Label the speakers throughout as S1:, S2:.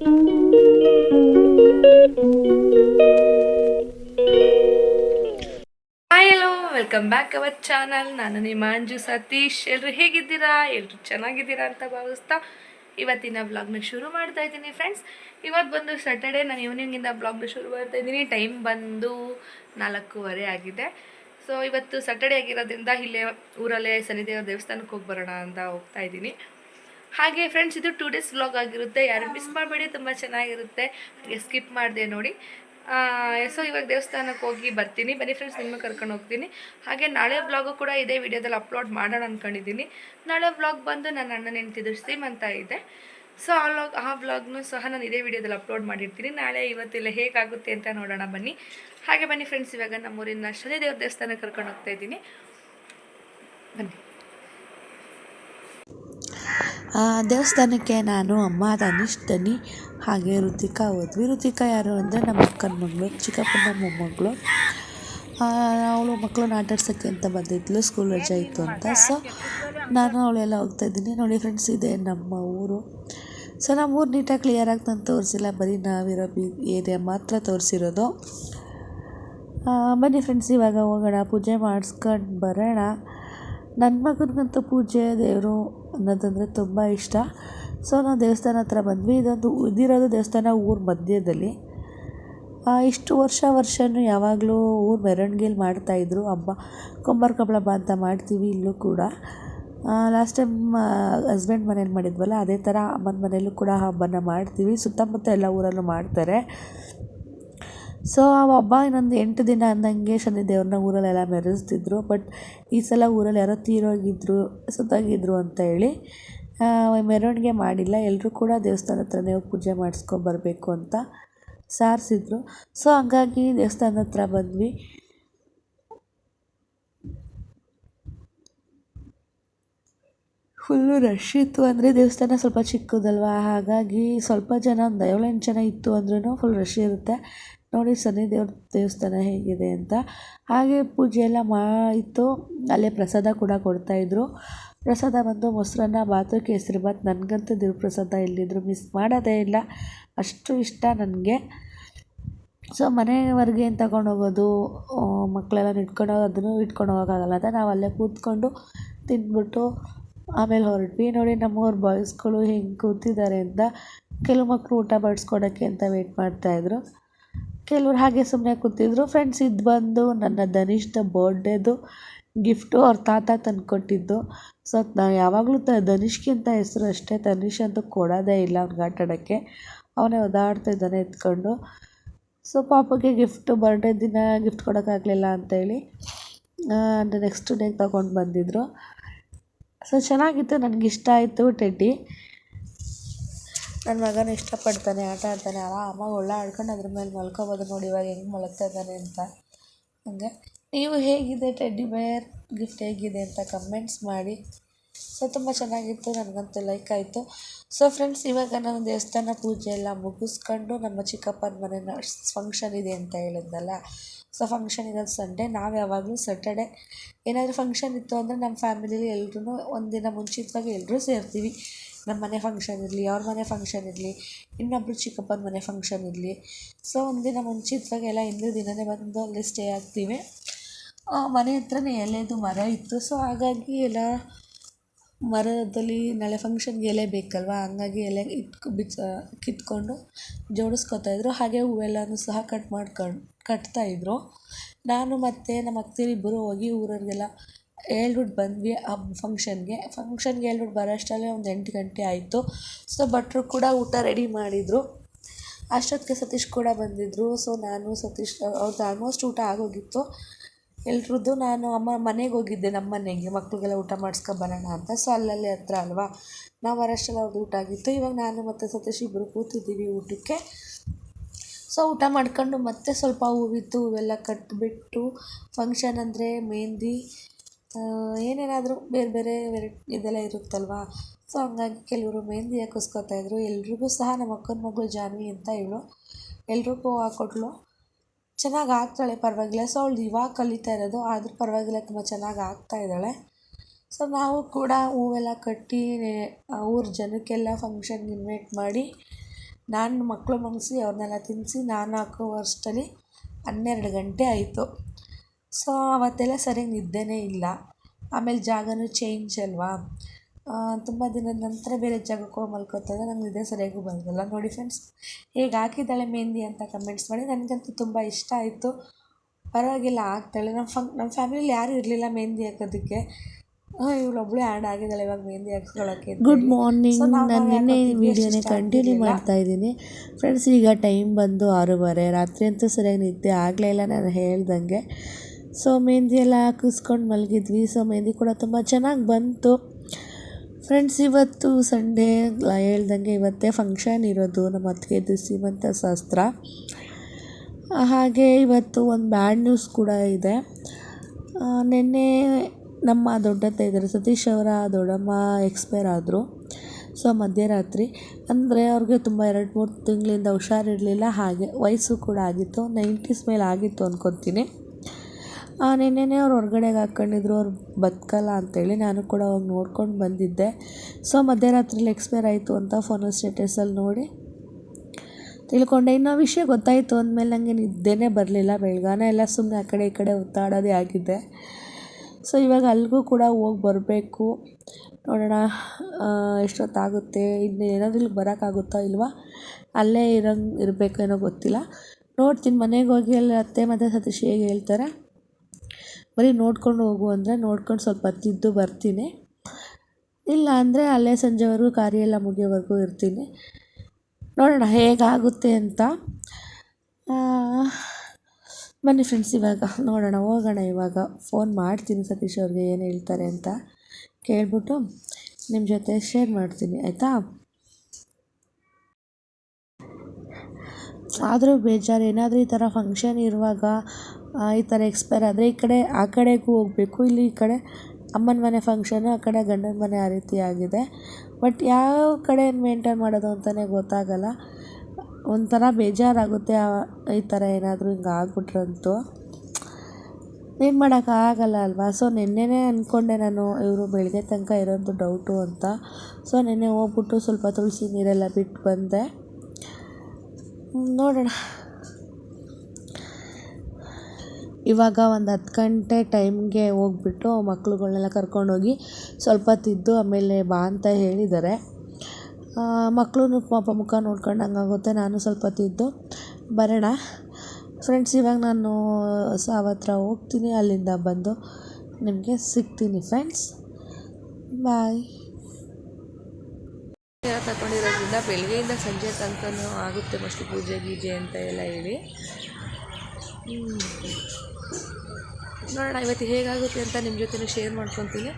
S1: Hi welcome back our channel ನಾನು ನಿಮ್ಮ ಅಂಜು ಸತೀಶ್. ಎಲ್ಲರೂ ಹೇಗಿದ್ದೀರಾ? ಎಲ್ಲರೂ ಚೆನ್ನಾಗಿದ್ದೀರಾ ಅಂತ ಭಾವಿಸ್ತಾ ಇವತ್ತಿನ ಬ್ಲಾಗ್ನ ಶುರು ಮಾಡ್ತಾ ಇದ್ದೀನಿ ಫ್ರೆಂಡ್ಸ್ ಇವತ್ತು ಬಂದು ಸ್ಯಾಟರ್ಡೇ ನಾನು ಈವ್ನಿಂಗಿಂದ ಬ್ಲಾಗ್ನ ಶುರು ಮಾಡ್ತಾ ಇದ್ದೀನಿ. ಟೈಮ್ ಬಂದು ನಾಲ್ಕೂವರೆ ಆಗಿದೆ. ಸೊ ಇವತ್ತು ಸ್ಯಾಟರ್ಡೇ ಆಗಿರೋದ್ರಿಂದ ಇಲ್ಲೇ ಊರಲ್ಲೇ ಶನಿದೇವ ದೇವಸ್ಥಾನಕ್ಕೆ ಹೋಗಿ ಬರೋಣ ಅಂತ ಹೋಗ್ತಾ ಇದ್ದೀನಿ. ಹಾಗೆ ಫ್ರೆಂಡ್ಸ್ ಇದು ಟೂ ಡೇಸ್ ವ್ಲಾಗ್ ಆಗಿರುತ್ತೆ. ಯಾರು ಮಿಸ್ ಮಾಡಬೇಡಿ, ತುಂಬ ಚೆನ್ನಾಗಿರುತ್ತೆ. ಸ್ಕಿಪ್ ಮಾಡಿದೆ ನೋಡಿ. ಸೊ ಇವಾಗ ದೇವಸ್ಥಾನಕ್ಕೆ ಹೋಗಿ ಬರ್ತೀನಿ. ಬನ್ನಿ ಫ್ರೆಂಡ್ಸ್ ನಿಮ್ಮ ಕರ್ಕೊಂಡು ಹೋಗ್ತೀನಿ. ಹಾಗೆ ನಾಳೆ ವ್ಲಾಗು ಕೂಡ ಇದೇ ವಿಡಿಯೋದಲ್ಲಿ ಅಪ್ಲೋಡ್ ಮಾಡೋಣ ಅಂದ್ಕೊಂಡಿದ್ದೀನಿ ನಾಳೆ ವ್ಲಾಗ್ ಬಂದು ನನ್ನ ಅಣ್ಣನ ಹೆಂಡ್ತಿದ್ರು ಸೀಮ್ ಅಂತ ಇದೆ. ಸೊ ಆ ವ್ಲಾಗ್ ಆ ವ್ಲಾಗ್ನು ಸಹ ನಾನು ಇದೇ ವಿಡಿಯೋದಲ್ಲಿ ಅಪ್ಲೋಡ್ ಮಾಡಿರ್ತೀನಿ. ನಾಳೆ ಇವತ್ತೆಲ್ಲ ಹೇಗಾಗುತ್ತೆ ಅಂತ ನೋಡೋಣ ಬನ್ನಿ. ಹಾಗೆ ಬನ್ನಿ ಫ್ರೆಂಡ್ಸ್ ಇವಾಗ ನಮ್ಮೂರಿನ ಶನಿದೇವ್ರ ದೇವಸ್ಥಾನಕ್ಕೆ ಕರ್ಕೊಂಡು ಹೋಗ್ತಾ ಇದ್ದೀನಿ. ಬನ್ನಿ.
S2: ದೇವಸ್ಥಾನಕ್ಕೆ ನಾನು ಅಮ್ಮ ತನಿಷ್ ದನಿ, ಹಾಗೆ ಋತಿಕಾ ಹೋದ್ವಿ. ಋತಿಕಾ ಯಾರು ಅಂದರೆ ನಮ್ಮ ಅಕ್ಕನ ಮಗಳು, ಚಿಕ್ಕಪ್ಪನ ಮೊಮ್ಮಗಳು. ಅವಳು ಮಕ್ಕಳನ್ನ ಆಟಾಡ್ಸೋಕ್ಕೆ ಅಂತ ಬಂದಿದ್ಲು ಸ್ಕೂಲ್ ರಜೆ ಇತ್ತು ಅಂತ. ಸೊ ನಾನು ಅವಳೆಲ್ಲ ಹೋಗ್ತಾಯಿದ್ದೀನಿ ನೋಡಿ ಫ್ರೆಂಡ್ಸ್ ಇದೆ ನಮ್ಮ ಊರು. ಸೊ ನಮ್ಮ ಊರು ನೀಟಾಗಿ ಕ್ಲಿಯರಾಗಿ ನಾನು ತೋರಿಸಿಲ್ಲ. ಬರೀ ನಾವಿರೋ ಬಿ, ಏರಿಯಾ ಮಾತ್ರ ತೋರಿಸಿರೋದು. ಬನ್ನಿ ಫ್ರೆಂಡ್ಸ್ ಇವಾಗ ಹೋಗೋಣ. ಪೂಜೆ ಮಾಡಿಸ್ಕೊಂಡು ಬರೋಣ. ನನ್ನ ಮಗನಿಗಂತೂ ಪೂಜೆ ದೇವರು ಅನ್ನೋದಂದರೆ ತುಂಬ ಇಷ್ಟ. ಸೊ ನಾವು ದೇವಸ್ಥಾನ ಹತ್ರ ಬಂದ್ವಿ. ಇದೊಂದು ಇದಿರೋದು ದೇವಸ್ಥಾನ ಊರ ಮಧ್ಯದಲ್ಲಿ. ಇಷ್ಟು ವರ್ಷ ವರ್ಷವೂ ಯಾವಾಗಲೂ ಊರು ಮೆರವಣಿಗೆಲಿ ಮಾಡ್ತಾಯಿದ್ರು ಹಬ್ಬ ಕುಂಬಾರ ಕಬ್ಬಳ ಹಬ್ಬ ಅಂತ ಮಾಡ್ತೀವಿ ಇಲ್ಲೂ ಕೂಡ. ಲಾಸ್ಟ್ ಟೈಮ್ ಹಸ್ಬೆಂಡ್ ಮನೇಲಿ ಮಾಡಿದ್ವಲ್ಲ, ಅದೇ ಥರ ಅಮ್ಮನ ಮನೇಲೂ ಕೂಡ ಹಬ್ಬನ ಮಾಡ್ತೀವಿ. ಸುತ್ತಮುತ್ತ ಎಲ್ಲ ಊರಲ್ಲೂ ಮಾಡ್ತಾರೆ. ಸೊ ಆ ಹಬ್ಬ ಇನ್ನೊಂದು ಎಂಟು ದಿನ ಅಂದಂಗೆ ಶನಿ ದೇವ್ರನ್ನ ಊರಲ್ಲೆಲ್ಲ ಮೆರೆಸ್ತಿದ್ರು ಬಟ್ ಈ ಸಲ ಊರಲ್ಲಿ ಯಾರೋ ತೀರೋಗಿದ್ರು, ಸತ್ತೋಗಿದ್ರು ಅಂತ ಹೇಳಿ ಮೆರವಣಿಗೆ ಮಾಡಿಲ್ಲ. ಎಲ್ಲರೂ ಕೂಡ ದೇವಸ್ಥಾನ ಹತ್ರನೇ ಹೋಗಿ ಪೂಜೆ ಮಾಡಿಸ್ಕೊಂಬರ್ಬೇಕು ಅಂತ ಸಾರಿಸಿದ್ರು. ಸೊ ಹಂಗಾಗಿ ದೇವಸ್ಥಾನ ಹತ್ರ ಬಂದ್ವಿ. ಫುಲ್ಲು ರಶ್ ಇತ್ತು ಅಂದರೆ ದೇವಸ್ಥಾನ ಸ್ವಲ್ಪ ಚಿಕ್ಕದಲ್ವಾ? ಹಾಗಾಗಿ ಸ್ವಲ್ಪ ಜನ ಒಂದು ಏಳೆಂಟು ಜನ ಇತ್ತು ಅಂದ್ರೂ ಫುಲ್ ರಶ್ ಇರುತ್ತೆ. ನೋಡಿ ಶನಿ ದೇವ್ರ ದೇವಸ್ಥಾನ ಹೇಗಿದೆ ಅಂತ. ಹಾಗೆ ಪೂಜೆ ಎಲ್ಲ ಮಾ ಇತ್ತು ಅಲ್ಲೇ ಪ್ರಸಾದ ಕೂಡ ಕೊಡ್ತಾಯಿದ್ರು ಪ್ರಸಾದ ಬಂದು ಮೊಸರನ್ನ, ಬಾತು, ಕೇಸರಿ ಬಾತ್, ನನಗಂತೂ ದೇವ್ರ ಪ್ರಸಾದ ಎಲ್ಲಿದ್ರು ಮಿಸ್ ಮಾಡೋದೇ ಇಲ್ಲ. ಅಷ್ಟು ಇಷ್ಟ ನನಗೆ. ಸೊ ಮನೆವರೆಗೆ ಏನು ತಗೊಂಡು ಹೋಗೋದು? ಮಕ್ಕಳೆಲ್ಲ ಇಟ್ಕೊಂಡು ಅದನ್ನು ಇಟ್ಕೊಂಡು ಹೋಗೋಕ್ಕಾಗಲ್ಲ ಅಂತ ನಾವು ಅಲ್ಲೇ ಕೂತ್ಕೊಂಡು ತಿಂದ್ಬಿಟ್ಟು ಆಮೇಲೆ ಹೊರಟ್ವಿ. ನೋಡಿ ನಮ್ಮವ್ರ ಬಾಯ್ಸ್ಗಳು ಹೆಂಗೆ ಕೂತಿದ್ದಾರೆ ಅಂತ. ಕೆಲವು ಮಕ್ಕಳು ಊಟ ಬಡಿಸ್ಕೊಡೋಕ್ಕೆ ಅಂತ ವೆಯ್ಟ್ ಮಾಡ್ತಾಯಿದ್ರು ಕೆಲವ್ರು ಹಾಗೆ ಸುಮ್ಮನೆ ಕೂತಿದ್ರು. ಫ್ರೆಂಡ್ಸ್ ಇದು ಬಂದು ನನ್ನ ಧನಿಷ್ಠ ಬರ್ಡೇದು ಗಿಫ್ಟು ಅವ್ರ ತಾತ ತಂದುಕೊಟ್ಟಿದ್ದು. ಸೊ ನಾವು ಯಾವಾಗಲೂ ತ ಧನಿಷ್ಗಿಂತ ಹೆಸರು ಅಷ್ಟೇ, ತನಿಷ್ ಅಂತ ಕೊಡೋದೇ ಇಲ್ಲ ಅವ್ನಿಗೆ ಆಟಾಡೋಕ್ಕೆ ಅವನೇ ಇದ್ದಾನೆ ಎತ್ಕೊಂಡು. ಸೊ ಪಾಪಗೆ ಗಿಫ್ಟು ಬರ್ಡೇ ದಿನ ಗಿಫ್ಟ್ ಕೊಡೋಕ್ಕಾಗಲಿಲ್ಲ ಅಂತೇಳಿ ನೆಕ್ಸ್ಟ್ ಡೇಗೆ ತಗೊಂಡು ಬಂದಿದ್ದರು ಸೊ ಚೆನ್ನಾಗಿತ್ತು, ನನಗಿಷ್ಟ ಆಯಿತು ಟೆಡ್ಡಿ ನನ್ನ ಮಗನ ಇಷ್ಟಪಡ್ತಾನೆ, ಆಟ ಆಡ್ತಾನೆ, ಆರಾಮಾಗಿ ಒಳ್ಳೆ ಆಡ್ಕೊಂಡು ಅದ್ರ ಮೇಲೆ ಮಲ್ಕೋಬೋದು ನೋಡಿ ಇವಾಗ ಹೆಂಗೆ ಮಲಗ್ತಾ ಇದ್ದಾನೆ ಅಂತ. ಹಂಗೆ. ನೀವು ಹೇಗಿದೆ ಟೆಡ್ಡಿ ಬೇರ್? ಗಿಫ್ಟ್ ಹೇಗಿದೆ ಅಂತ ಕಮೆಂಟ್ಸ್ ಮಾಡಿ. ಸೊ, ತುಂಬ ಚೆನ್ನಾಗಿತ್ತು, ನನಗಂತೂ ಲೈಕ್ ಆಯಿತು. ಸೊ, ಫ್ರೆಂಡ್ಸ್, ಇವಾಗ ನಾನು ದೇವಸ್ಥಾನ ಪೂಜೆ ಎಲ್ಲ ಮುಗಿಸ್ಕೊಂಡು ನಮ್ಮ ಚಿಕ್ಕಪ್ಪನ ಮನೆ ಫಂಕ್ಷನ್ ಇದೆ ಅಂತ ಹೇಳಿದ್ನಲ್ಲ. ಸೊ ಫಂಕ್ಷನ್ ಇರೋದು ಸಂಡೇ ನಾವು ಯಾವಾಗಲೂ ಸ್ಯಾಟರ್ಡೆ ಏನಾದರೂ ಫಂಕ್ಷನ್ ಇತ್ತು ಅಂದರೆ ನಮ್ಮ ಫ್ಯಾಮಿಲಿಲಿ ಎಲ್ಲರೂ ಒಂದಿನ ಮುಂಚಿತವಾಗಿ ಎಲ್ಲರೂ ಸೇರ್ತೀವಿ. ನಮ್ಮ ಮನೆ ಫಂಕ್ಷನ್ ಇರಲಿ, ಅವ್ರ ಮನೆ ಫಂಕ್ಷನ್ ಇರಲಿ, ಇನ್ನೊಬ್ರು ಚಿಕ್ಕಪ್ಪನ ಮನೆ ಫಂಕ್ಷನ್ ಇರಲಿ. ಸೊ ಒಂದಿನ ಮುಂಚಿತವಾಗಿ ಎಲ್ಲ ಹಿಂದೆ ದಿನವೇ ಬಂದು ಅಲ್ಲಿ ಸ್ಟೇ ಆಗ್ತೀವಿ. ಮನೆ ಹತ್ರನೇ ಎಲೆದು ಮರ ಇತ್ತು. ಸೊ ಹಾಗಾಗಿ ಎಲ್ಲ ಮರದಲ್ಲಿ ನಾಳೆ ಫಂಕ್ಷನ್ಗೆ ಎಲೆ ಬೇಕಲ್ವ? ಹಂಗಾಗಿ ಎಲೆ ಇಟ್ಕೊ, ಬಿಚ್ಚ, ಕಿತ್ಕೊಂಡು ಜೋಡಿಸ್ಕೊತಾಯಿದ್ರು ಹಾಗೆ ಹೂವೆಲ್ಲನೂ ಸಹ ಕಟ್ ಮಾಡ್ಕೊಂಡು ಕಟ್ತಾಯಿದ್ರು ನಾನು ಮತ್ತು ನಮ್ಮ ಅತ್ತಿರಿಬ್ಬರು ಹೋಗಿ ಊರವ್ರಿಗೆಲ್ಲ ಹೇಳ್ಬಿಟ್ಟು ಬಂದ್ವಿ ಆ ಫಂಕ್ಷನ್ಗೆ ಫಂಕ್ಷನ್ಗೆ ಹೇಳ್ಬಿಟ್ಟು ಬರೋ ಅಷ್ಟರಲ್ಲೇ ಒಂದು ಎಂಟು ಗಂಟೆ ಆಯಿತು. ಸೊ ಭಟ್ರು ಕೂಡ ಊಟ ರೆಡಿ ಮಾಡಿದರು. ಅಷ್ಟೊತ್ತಿಗೆ ಸತೀಶ್ ಕೂಡ ಬಂದಿದ್ದರು ಸೊ ನಾನು, ಸತೀಶ್ ಅವ್ರದ್ದು ಆಲ್ಮೋಸ್ಟ್ ಊಟ ಆಗೋಗಿತ್ತು. ಎಲ್ರದ್ದು ನಾನು ಅಮ್ಮ ಮನೆಗೆ ಹೋಗಿದ್ದೆ ನಮ್ಮ ಮನೆಗೆ. ಮಕ್ಳಿಗೆಲ್ಲ ಊಟ ಮಾಡಿಸ್ಕೊಂಬರೋಣ ಅಂತ. ಸೊ ಅಲ್ಲಲ್ಲಿ ಹತ್ರ ಅಲ್ವಾ? ನಾವು ಬರೋಷ್ಟರಲ್ಲಿ ಅವ್ರದ್ದು ಊಟ ಆಗಿತ್ತು. ಇವಾಗ ನಾನು ಮತ್ತು ಸತೀಶ್ ಇಬ್ಬರು ಕೂತಿದ್ದೀವಿ ಊಟಕ್ಕೆ. ಸೊ ಊಟ ಮಾಡ್ಕೊಂಡು ಮತ್ತೆ ಸ್ವಲ್ಪ ಹೂವಿತ್ತು ಹೂವೆಲ್ಲ ಕಟ್ಟಿಬಿಟ್ಟು ಫಂಕ್ಷನ್ ಅಂದರೆ ಮೆಹಂದಿ ಏನೇನಾದರೂ ಬೇರೆ ಬೇರೆ ವೆರೈಟಿ ಇದೆಲ್ಲ ಇರುತ್ತಲ್ವಾ? ಸೊ ಹಂಗಾಗಿ ಕೆಲವರು ಮೆಹಂದಿ ಹಾಕಿಸ್ಕೊತಾಯಿದ್ರು ಎಲ್ರಿಗೂ ಸಹ ನಮ್ಮ ಅಕ್ಕನ ಮಗಳು ಜಾನ್ವಿ ಅಂತ ಇವಳು. ಎಲ್ರಿಗೂ ಹಾಕ್ಕೊಟ್ಲು ಚೆನ್ನಾಗಿ ಹಾಕ್ತಾಳೆ, ಪರವಾಗಿಲ್ಲ. ಸೊ ಅವಳು ಇವಾಗ ಕಲಿತಾ ಇರೋದು, ಆದರೂ ಪರವಾಗಿಲ್ಲ, ತುಂಬ ಚೆನ್ನಾಗಿ ಆಗ್ತಾ ಇದ್ದಾಳೆ. ಸೊ ನಾವು ಕೂಡ ಹೂವೆಲ್ಲ ಕಟ್ಟಿ ಊರ ಜನಕ್ಕೆಲ್ಲ ಫಂಕ್ಷನ್ ಇನ್ವೈಟ್ ಮಾಡಿ, ನಾನು ಮಕ್ಕಳು ಮಂಗಿಸಿ ಅವ್ರನ್ನೆಲ್ಲ ತಿನ್ನಿಸಿ ನಾನು ಹಾಕೋವಷ್ಟರಲ್ಲಿ ಹನ್ನೆರಡು ಗಂಟೆ ಆಯಿತು. ಸೊ ಅವತ್ತೆಲ್ಲ ಸರಿಯಾಗಿ ನಿದ್ದೆನೇ ಇಲ್ಲ. ಆಮೇಲೆ ಜಾಗನೂ ಚೇಂಜ್ ಅಲ್ವಾ? ತುಂಬ ದಿನದ ನಂತರ ಬೇರೆ ಜಾಗಕ್ಕೆ ಹೋಗಿ ಮಲ್ಕೋತಂದ್ರೆ ನಂಗೆ ನಿದ್ದೆ ಸರಿಯಾಗೂ ಬಂದಿಲ್ಲ. ನೋಡಿ ಫ್ರೆಂಡ್ಸ್ ಹೇಗೆ ಹಾಕಿದ್ದಾಳೆ ಮೆಹಂದಿ ಅಂತ ಕಮೆಂಟ್ಸ್ ಮಾಡಿ ನನಗಂತೂ ತುಂಬ ಇಷ್ಟ ಆಯಿತು. ಪರವಾಗಿಲ್ಲ ಹಾಕ್ತಾಳೆ ನಮ್ಮ ಫಂಕ್ ನಮ್ಮ ಫ್ಯಾಮಿಲಿಯಲ್ಲಿ ಯಾರೂ ಇರಲಿಲ್ಲ ಮೆಹಂದಿ ಹಾಕೋದಕ್ಕೆ. ಇವಳೊಬ್ಳು ಆ್ಯಡ್ ಆಗಿದ್ದಾಳೆ ಇವಾಗ ಮೆಹಂದಿ ಹಾಕ್ಸ್ಕೊಳ್ಳೋಕ್ಕೆ
S3: ಗುಡ್ ಮಾರ್ನಿಂಗ್ ನಾನು ನಿನ್ನೆ ವಿಡಿಯೋನೇ ಕಂಟಿನ್ಯೂ ಮಾಡ್ತಾ ಇದ್ದೀನಿ. ಫ್ರೆಂಡ್ಸ್ ಈಗ ಟೈಮ್ ಬಂದು ಆರೂವರೆ. ರಾತ್ರಿ ಅಂತೂ ಸರಿಯಾಗಿ ನಿದ್ದೆ ಆಗಲೇ ಇಲ್ಲ. ನಾನು ಹೇಳ್ದಂಗೆ ಸೊ ಮೆಹಂದಿ ಎಲ್ಲ ಹಾಕಿಸ್ಕೊಂಡು ಮಲಗಿದ್ವಿ. ಸೊ ಮೆಹಂದಿ ಕೂಡ ತುಂಬ ಚೆನ್ನಾಗಿ ಬಂತು. ಫ್ರೆಂಡ್ಸ್ ಇವತ್ತು ಸಂಡೇ ಹೇಳ್ದಂಗೆ ಇವತ್ತೇ ಫಂಕ್ಷನ್ ಇರೋದು ನಮ್ಮ ಅತ್ತಿಗೆದು ಸೀಮಂತ ಶಾಸ್ತ್ರ. ಹಾಗೆ ಇವತ್ತು ಒಂದು ಬ್ಯಾಡ್ ನ್ಯೂಸ್ ಕೂಡ ಇದೆ. ನಿನ್ನೆ ನಮ್ಮ ದೊಡ್ಡತ್ತೆ ಇದ್ದಾರೆ ಸತೀಶ್ ಅವರ ದೊಡ್ಡಮ್ಮ ಎಕ್ಸ್ಪೈರ್ ಆದರು. ಸೊ ಮಧ್ಯರಾತ್ರಿ. ಅಂದರೆ ಅವ್ರಿಗೆ ತುಂಬ ಎರಡು ಮೂರು ತಿಂಗಳಿಂದ ಹುಷಾರಿರಲಿಲ್ಲ. ಹಾಗೆ ವಯಸ್ಸು ಕೂಡ ಆಗಿತ್ತು. ನೈಂಟೀಸ್ ಮೇಲೆ ಆಗಿತ್ತು ಅನ್ಕೊತೀನಿ. ನಿನ್ನೆನೇ ಅವ್ರು ಹೊರ್ಗಡೆಗೆ ಹಾಕ್ಕೊಂಡಿದ್ರು ಅವ್ರು ಬದುಕಲ್ಲ ಅಂತೇಳಿ ನಾನು ಕೂಡ ಹೋಗಿ ನೋಡ್ಕೊಂಡು ಬಂದಿದ್ದೆ. ಸೊ ಮಧ್ಯರಾತ್ರಿಲಿ ಎಕ್ಸ್ಪೈರ್ ಆಯಿತು ಅಂತ ಫೋನಲ್ಲಿ ಸ್ಟೇಟಸಲ್ಲಿ ನೋಡಿ ತಿಳ್ಕೊಂಡೆ. ಇನ್ನು ವಿಷಯ ಗೊತ್ತಾಯಿತು ಅಂದಮೇಲೆ ನನಗೆ ನಿದ್ದೆನೇ ಬರಲಿಲ್ಲ ಬೆಳಗಾನ ಎಲ್ಲ ಸುಮ್ಮನೆ ಆ ಕಡೆ ಈ ಕಡೆ ಒತ್ತಾಡೋದೇ ಆಗಿದೆ. ಸೊ ಇವಾಗ ಅಲ್ಲಿಗೂ ಕೂಡ ಹೋಗಿ ಬರಬೇಕು. ನೋಡೋಣ ಎಷ್ಟೊತ್ತಾಗುತ್ತೆ, ಇನ್ನು ಏನಾದರೂ ಇಲ್ಲಿ ಬರೋಕ್ಕಾಗುತ್ತೋ ಇಲ್ವಾ, ಅಲ್ಲೇ ಇರೋಂಗೆ ಇರಬೇಕೇನೋ ಗೊತ್ತಿಲ್ಲ. ನೋಡ್ತೀನಿ, ಮನೆಗೆ ಹೋಗಿ ಅಲ್ಲಿ ಅತ್ತೆ ಮತ್ತು ಸತೀಶ್ ಹೇಗೆ ಹೇಳ್ತಾರೆ. ಬರೀ ನೋಡ್ಕೊಂಡು ಹೋಗು ಅಂದರೆ ನೋಡ್ಕೊಂಡು ಸ್ವಲ್ಪ ಹತ್ತಿದ್ದು ಬರ್ತೀನಿ. ಇಲ್ಲ ಅಂದರೆ ಅಲ್ಲೇ ಸಂಜೆವರೆಗೂ ಕಾರ್ಯ ಎಲ್ಲ ಮುಗಿಯೋವರೆಗೂ ಇರ್ತೀನಿ. ನೋಡೋಣ ಹೇಗಾಗುತ್ತೆ ಅಂತ. ಬನ್ನಿ ಫ್ರೆಂಡ್ಸ್ ಇವಾಗ ನೋಡೋಣ, ಹೋಗೋಣ ಇವಾಗ. ಫೋನ್ ಮಾಡ್ತೀನಿ ಸತೀಶ್ ಅವ್ರಿಗೆ ಏನು ಹೇಳ್ತಾರೆ ಅಂತ. ಕೇಳ್ಬಿಟ್ಟು ನಿಮ್ಮ ಜೊತೆ ಶೇರ್ ಮಾಡ್ತೀನಿ, ಆಯಿತಾ? ಆದರೂ ಬೇಜಾರು, ಏನಾದರೂ ಈ ಥರ ಫಂಕ್ಷನ್ ಇರುವಾಗ ಈ ಥರ ಎಕ್ಸ್ಪೈರ್ ಆದರೆ ಈ ಕಡೆ, ಆ ಕಡೆಗೂ ಹೋಗಬೇಕು. ಇಲ್ಲಿ ಈ ಕಡೆ ಅಮ್ಮನ ಮನೆ ಫಂಕ್ಷನು ಆ ಕಡೆ ಗಂಡನ ಮನೆ ಆ ರೀತಿ ಆಗಿದೆ. ಬಟ್ ಯಾವ ಕಡೆ ಮೇಂಟೈನ್ ಮಾಡೋದು ಅಂತಲೇ ಗೊತ್ತಾಗಲ್ಲ. ಒಂಥರ ಬೇಜಾರಾಗುತ್ತೆ ಈ ಥರ ಏನಾದರೂ ಹಿಂಗೆ ಆಗ್ಬಿಟ್ರಂತೂ. ಏನು ಮಾಡೋಕ್ಕಾಗಲ್ಲ ಅಲ್ವಾ? ಸೊ ನಿನ್ನೆನೇ ಅಂದ್ಕೊಂಡೆ ನಾನು, ಇವರು ಬೆಳಗ್ಗೆ ತನಕ ಇರೋದು ಡೌಟು ಅಂತ. ಸೊ ನಿನ್ನೆ ಹೋಗ್ಬಿಟ್ಟು ಸ್ವಲ್ಪ ತುಳಸಿ ನೀರೆಲ್ಲ ಬಿಟ್ಟು ಬಂದೆ. ನೋಡೋಣ. ಇವಾಗ ಒಂದು ಹತ್ತು ಗಂಟೆ ಟೈಮ್ಗೆ ಹೋಗ್ಬಿಟ್ಟು ಮಕ್ಳುಗಳ್ನೆಲ್ಲ ಕರ್ಕೊಂಡೋಗಿ ಸ್ವಲ್ಪ ತಿದ್ದು ಆಮೇಲೆ ಬಾ ಅಂತ ಹೇಳಿದ್ದಾರೆ. ಮಕ್ಕಳು ಪಾಪ ಮುಖ ನೋಡ್ಕೊಂಡಂಗೆ ಆಗುತ್ತೆ, ನಾನು ಸ್ವಲ್ಪ ತಿದ್ದು. ಬರೋಣ. ಫ್ರೆಂಡ್ಸ್ ಇವಾಗ ನಾನು ಸಾವತ್ರ ಹೋಗ್ತೀನಿ, ಅಲ್ಲಿಂದ ಬಂದು ನಿಮಗೆ ಸಿಗ್ತೀನಿ ಫ್ರೆಂಡ್ಸ್ ಬಾಯ್
S1: ತಗೊಂಡಿರೋದ್ರಿಂದ ಬೆಳಗ್ಗೆಯಿಂದ ಸಂಜೆ ತನಕನೂ ಆಗುತ್ತೆ ಫಸ್ಟು ಪೂಜೆ ಗೀಜೆ ಅಂತ ಎಲ್ಲ ಹೇಳಿ. ನೋಡೋಣ, ಇವತ್ತು ಹೇಗಾಗುತ್ತೆ ಅಂತ ನಿಮ್ಮ ಜೊತೆ ಶೇರ್ ಮಾಡ್ಕೊತೀನಿ.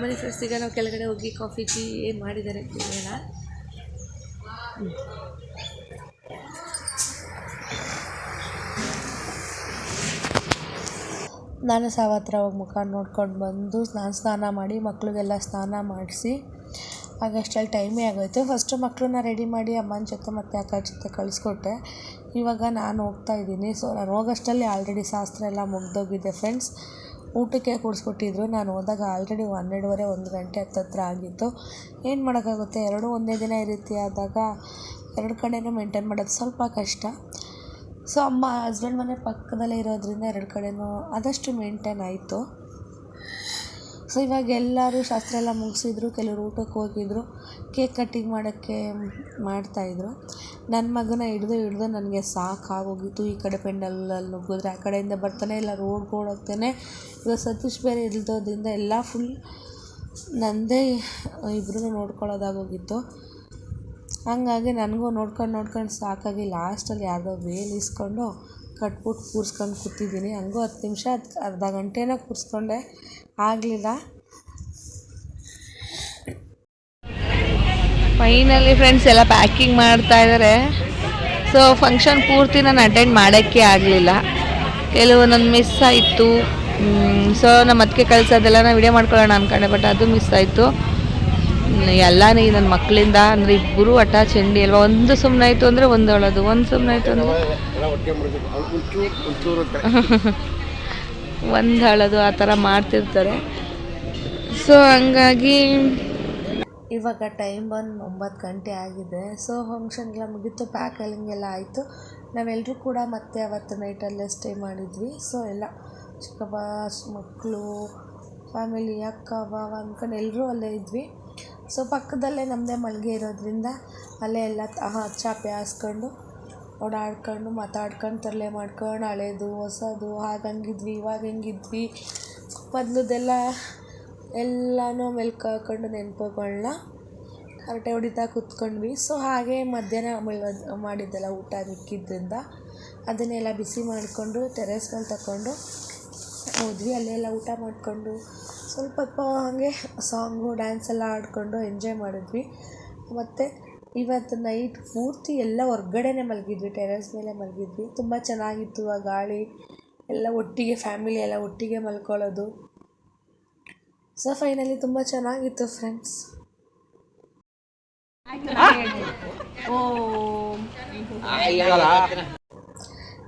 S1: ಮನೆ ಫ್ರೆಂಡ್ಸ್ ಈಗ ನಾವು ಕೆಳಗಡೆ ಹೋಗಿ ಕಾಫಿ ಟೀ ಏನು ಮಾಡಿದ್ದಾರೆ ಕುಡಿಯೋಣ
S2: ನಾನು ಸಾವತ್ರ ಹೋಗಿ ಮುಖ ನೋಡ್ಕೊಂಡು ಬಂದು ಸ್ನಾನ ಸ್ನಾನ ಮಾಡಿ ಮಕ್ಕಳಿಗೆಲ್ಲ ಸ್ನಾನ ಮಾಡಿಸಿ ಆಗಷ್ಟಲ್ಲಿ ಟೈಮೇ ಆಗೋಯಿತು. ಫಸ್ಟು ಮಕ್ಕಳನ್ನ ರೆಡಿ ಮಾಡಿ ಅಮ್ಮನ ಜೊತೆ ಮತ್ತು ಅಕ್ಕ ಜೊತೆ ಕಳಿಸ್ಕೊಟ್ಟೆ. ಇವಾಗ ನಾನು ಹೋಗ್ತಾ ಇದ್ದೀನಿ. ಸೊ ನಾನು ಹೋಗೋಷ್ಟರಲ್ಲಿ ಆಲ್ರೆಡಿ ಶಾಸ್ತ್ರ ಎಲ್ಲ ಮುಗ್ದೋಗಿದೆ ಫ್ರೆಂಡ್ಸ್ ಊಟಕ್ಕೆ ಕೂಡಿಸ್ಕೊಟ್ಟಿದ್ರು. ನಾನು ಹೋದಾಗ ಆಲ್ರೆಡಿ ಹನ್ನೆರಡುವರೆ ಒಂದು ಗಂಟೆ ಹತ್ತತ್ರ ಆಗಿತ್ತು. ಏನು ಮಾಡೋಕ್ಕಾಗುತ್ತೆ? ಎರಡೂ ಒಂದೇ ದಿನ ಈ ರೀತಿ ಆದಾಗ ಎರಡು ಕಡೆನೂ ಮೇಂಟೈನ್ ಮಾಡೋದು ಸ್ವಲ್ಪ ಕಷ್ಟ. ಸೊ ಅಮ್ಮ ಹಸ್ಬೆಂಡ್ ಮನೆ ಪಕ್ಕದಲ್ಲೇ ಇರೋದ್ರಿಂದ ಎರಡು ಕಡೆನೂ ಆದಷ್ಟು ಮೇಂಟೈನ್ ಆಯಿತು. ಸೊ ಇವಾಗ ಎಲ್ಲರೂ ಶಾಸ್ತ್ರ ಎಲ್ಲ ಮುಗಿಸಿದ್ರು, ಕೆಲವರು ಊಟಕ್ಕೆ ಹೋಗಿದ್ರು, ಕೇಕ್ ಕಟ್ಟಿಂಗ್ ಮಾಡೋಕ್ಕೆ ಮಾಡ್ತಾಯಿದ್ರು ನನ್ನ ಮಗನ ಹಿಡ್ದು ಹಿಡ್ದು ನನಗೆ ಸಾಕಾಗೋಗಿತ್ತು. ಈ ಕಡೆ ಪೆಂಡಲಲ್ಲಿ ನುಗ್ಗಿದ್ರೆ ಆ ಕಡೆಯಿಂದ ಬರ್ತಾನೆ, ಇಲ್ಲ ರೋಡ್ಗೆ ಓಡೋಗ್ತಾನೆ. ಇವಾಗ ಸತೀಶ್ ಬೇರೆ ಇಲ್ದೋದ್ರಿಂದ ಎಲ್ಲ ಫುಲ್ ನನ್ನದೇ ಇಬ್ಬರೂ ನೋಡ್ಕೊಳ್ಳೋದಾಗೋಗಿತ್ತು. ಹಂಗಾಗಿ ನನಗೂ ನೋಡ್ಕೊಂಡು ನೋಡ್ಕೊಂಡು ಸಾಕಾಗಿ ಲಾಸ್ಟಲ್ಲಿ ಯಾರ್ದೋ ವೇಲ್ ಇಸ್ಕೊಂಡು ಕಟ್ಬಿಟ್ಟು ಕೂರಿಸ್ಕೊಂಡು ಕೂತಿದ್ದೀನಿ. ಹಂಗೂ ಹತ್ತು ನಿಮಿಷ ಅರ್ಧ ಗಂಟೆನ ಕೂರಿಸ್ಕೊಂಡೆ. ಆಗಲಿಲ್ಲ.
S1: ಫೈನಲಿ ಫ್ರೆಂಡ್ಸ್ ಎಲ್ಲ ಪ್ಯಾಕಿಂಗ್ ಮಾಡ್ತಾ ಇದ್ದಾರೆ ಸೊ ಫಂಕ್ಷನ್ ಪೂರ್ತಿ ನಾನು ಅಟೆಂಡ್ ಮಾಡೋಕ್ಕೆ ಆಗಲಿಲ್ಲ. ಕೆಲವು ನನ್ನ ಮಿಸ್ ಆಯಿತು ಸೊ ನಮ್ಮ ಅದಕ್ಕೆ ಕಳ್ಸೋದೆಲ್ಲ ನಾನು ವಿಡಿಯೋ ಮಾಡ್ಕೊಳ್ಳೋಣ ಅನ್ಕೊಂಡೆ ಬಟ್ ಅದು ಮಿಸ್ ಆಯಿತು. ಎಲ್ಲನೇ ನನ್ನ ಮಕ್ಕಳಿಂದ ಅಂದರೆ ಇಬ್ಬರು ಅಟ ಚಂಡಿ ಅಲ್ವಾ? ಒಂದು ಸುಮ್ಮನೆ ಆಯಿತು ಅಂದರೆ ಒಂದು ಅಳೋದು ಒಂದು ಸುಮ್ಮನೆ ಆಯಿತು ಅಂದರೆ ಒಂದು ಹಳದು ಆ ಥರ ಮಾಡ್ತಿರ್ತಾರೆ. ಸೊ ಹಂಗಾಗಿ
S2: ಇವಾಗ ಟೈಮ್ ಬಂದು ಒಂಬತ್ತು ಗಂಟೆ ಆಗಿದೆ. ಸೊ ಫಂಕ್ಷನ್ಗೆಲ್ಲ ಮುಗೀತು ಪ್ಯಾಕಲಿಂಗ್ ಎಲ್ಲ ಆಯಿತು. ನಾವೆಲ್ಲರೂ ಕೂಡ ಮತ್ತೆ ಅವತ್ತು ನೈಟಲ್ಲೇ ಸ್ಟೇ ಮಾಡಿದ್ವಿ. ಸೊ ಎಲ್ಲ ಚಿಕ್ಕಪ್ಪ ಮಕ್ಕಳು ಫ್ಯಾಮಿಲಿ ಅಕ್ಕ ಬಾವ ಅಂದ್ಕೊಂಡು ಎಲ್ಲರೂ ಅಲ್ಲೇ ಇದ್ವಿ. ಸೊ ಪಕ್ಕದಲ್ಲೇ ನಮ್ಮದೇ ಮಳಿಗೆ ಇರೋದ್ರಿಂದ ಅಲ್ಲೇ ಎಲ್ಲ ಚಾಪೆ ಹಾಸ್ಕೊಂಡು ಓಡಾಡ್ಕೊಂಡು ಮಾತಾಡ್ಕೊಂಡು ತರಲೆ ಮಾಡ್ಕೊಂಡು ಹಳೇದು, ಹೊಸದು ಹಾಗೆ ಹಂಗಿದ್ವಿ ಇವಾಗ ಹೆಂಗಿದ್ವಿ ಮೊದ್ಲದೆಲ್ಲ ಎಲ್ಲನೂ ಮೆಲ್ಕು ಹಾಕೊಂಡು ನೆನಪುಗಳ್ನ ಹರಟೆ ಹೊಡಿತಾ ಕುತ್ಕೊಂಡ್ವಿ. ಸೊ, ಹಾಗೆ ಮಧ್ಯಾಹ್ನ ಮಾಡಿದ್ದೆಲ್ಲ ಊಟ ಮಿಕ್ಕಿದ್ದರಿಂದ ಅದನ್ನೆಲ್ಲ ಬಿಸಿ ಮಾಡಿಕೊಂಡು ಟೆರೇಸ್ ಮೇಲೆ ತಗೊಂಡು ಹೋದ್ವಿ. ಅಲ್ಲೆಲ್ಲ ಊಟ ಮಾಡಿಕೊಂಡು ಸ್ವಲ್ಪ ಹಾಗೆ ಸಾಂಗು, ಡ್ಯಾನ್ಸ್ ಎಲ್ಲ ಆಡಿಕೊಂಡು ಎಂಜಾಯ್ ಮಾಡಿದ್ವಿ. ಮತ್ತು ಇವತ್ತು ನೈಟ್ ಪೂರ್ತಿ ಎಲ್ಲ ಹೊರ್ಗಡೆನೆ ಮಲಗಿದ್ವಿ ಟೆರೆಸ್ ಮೇಲೆ ಮಲಗಿದ್ವಿ. ತುಂಬ ಚೆನ್ನಾಗಿತ್ತು ಆ ಗಾಳಿ. ಎಲ್ಲ ಒಟ್ಟಿಗೆ ಫ್ಯಾಮಿಲಿ ಎಲ್ಲ ಒಟ್ಟಿಗೆ ಮಲ್ಕೊಳ್ಳೋದು. ಸೊ ಫೈನಲಿ ತುಂಬ ಚೆನ್ನಾಗಿತ್ತು ಫ್ರೆಂಡ್ಸ್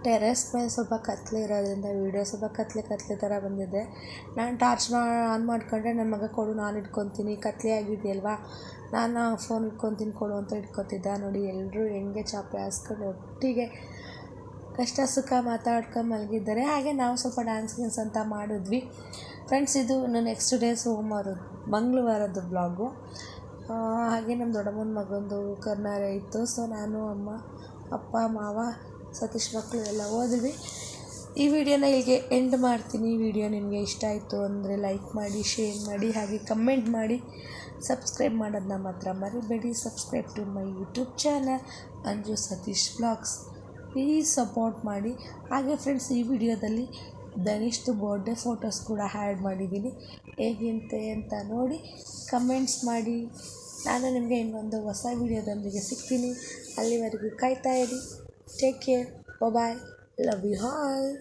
S2: ಟೆರೆಸ್ ಮೇಲೆ ಸ್ವಲ್ಪ ಕತ್ಲೆ ಇರೋದ್ರಿಂದ ವೀಡಿಯೋ ಸ್ವಲ್ಪ ಕತ್ಲೆ ಕತ್ಲೆ ಥರ ಬಂದಿದೆ. ನಾನು ಟಾರ್ಚ್ ಮಾ ಆನ್ ಮಾಡ್ಕೊಂಡ್ರೆ ನನ್ನ ಮಗ ಕೊಡು, ನಾನು ಇಟ್ಕೊತೀನಿ. ಕತ್ಲೆ ಆಗಿದೆಯಲ್ವಾ? ನಾನು ಫೋನ್ ಇಟ್ಕೊತೀನಿ ಕೊಡು ಅಂತ ಇಟ್ಕೊತಿದ್ದ. ನೋಡಿ ಎಲ್ಲರೂ ಹೆಂಗೆ ಚಾಪೆ ಹಾಸ್ಕೊಂಡು ಒಟ್ಟಿಗೆ ಕಷ್ಟ ಸುಖ ಮಾತಾಡ್ಕೊಂಡು ಮಲಗಿದ್ದಾರೆ. ಹಾಗೆ ನಾವು ಸ್ವಲ್ಪ ಡ್ಯಾನ್ಸ್ ಗಿನ್ಸ್ ಅಂತ ಮಾಡಿದ್ವಿ. ಫ್ರೆಂಡ್ಸ್ ಇದು ನೆಕ್ಸ್ಟ್ ಡೇ ಸೋಮವಾರ ಮಂಗಳವಾರದ್ದು ಬ್ಲಾಗು ಹಾಗೆ ನಮ್ಮ ದೊಡ್ಡಮ್ಮನ ಮಗಂದು ಕರ್ನಾರೆ ಇತ್ತು. ಸೊ ನಾನು, ಅಮ್ಮ, ಅಪ್ಪ, ಮಾವ ಸತೀಶ್ ಮಕ್ಕಳು ಎಲ್ಲ ಓದಿದ್ವಿ. ಈ ವಿಡಿಯೋನ ಇಲ್ಲಿಗೆ ಎಂಡ್ ಮಾಡ್ತೀನಿ. ಈ ವಿಡಿಯೋ ನಿಮಗೆ ಇಷ್ಟ ಆಯಿತು ಅಂದರೆ ಲೈಕ್ ಮಾಡಿ ಶೇರ್ ಮಾಡಿ, ಹಾಗೆ ಕಮೆಂಟ್ ಮಾಡಿ. ಸಬ್ಸ್ಕ್ರೈಬ್ ಮಾಡೋದನ್ನ ಮಾತ್ರ ಮರಿಬೇಡಿ. Subscribe to my YouTube channel Anju Satish blogs please support ಮಾಡಿ. ಹಾಗೆ ಫ್ರೆಂಡ್ಸ್ ಈ ವಿಡಿಯೋದಲ್ಲಿ ಧನಿಷ್ದು ಬರ್ಡೇ ಫೋಟೋಸ್ ಕೂಡ ಆ್ಯಡ್ ಮಾಡಿದ್ದೀನಿ. ಹೇಗಿಂತೆ ಅಂತ ನೋಡಿ ಕಮೆಂಟ್ಸ್ ಮಾಡಿ. ನಾನು ನಿಮಗೆ ಇನ್ನೊಂದು ಹೊಸ ವಿಡಿಯೋದೊಂದಿಗೆ ಸಿಗ್ತೀನಿ. ಅಲ್ಲಿವರೆಗೂ ಕಾಯ್ತಾ ಇರಿ. Take care. Bye bye. Love you all.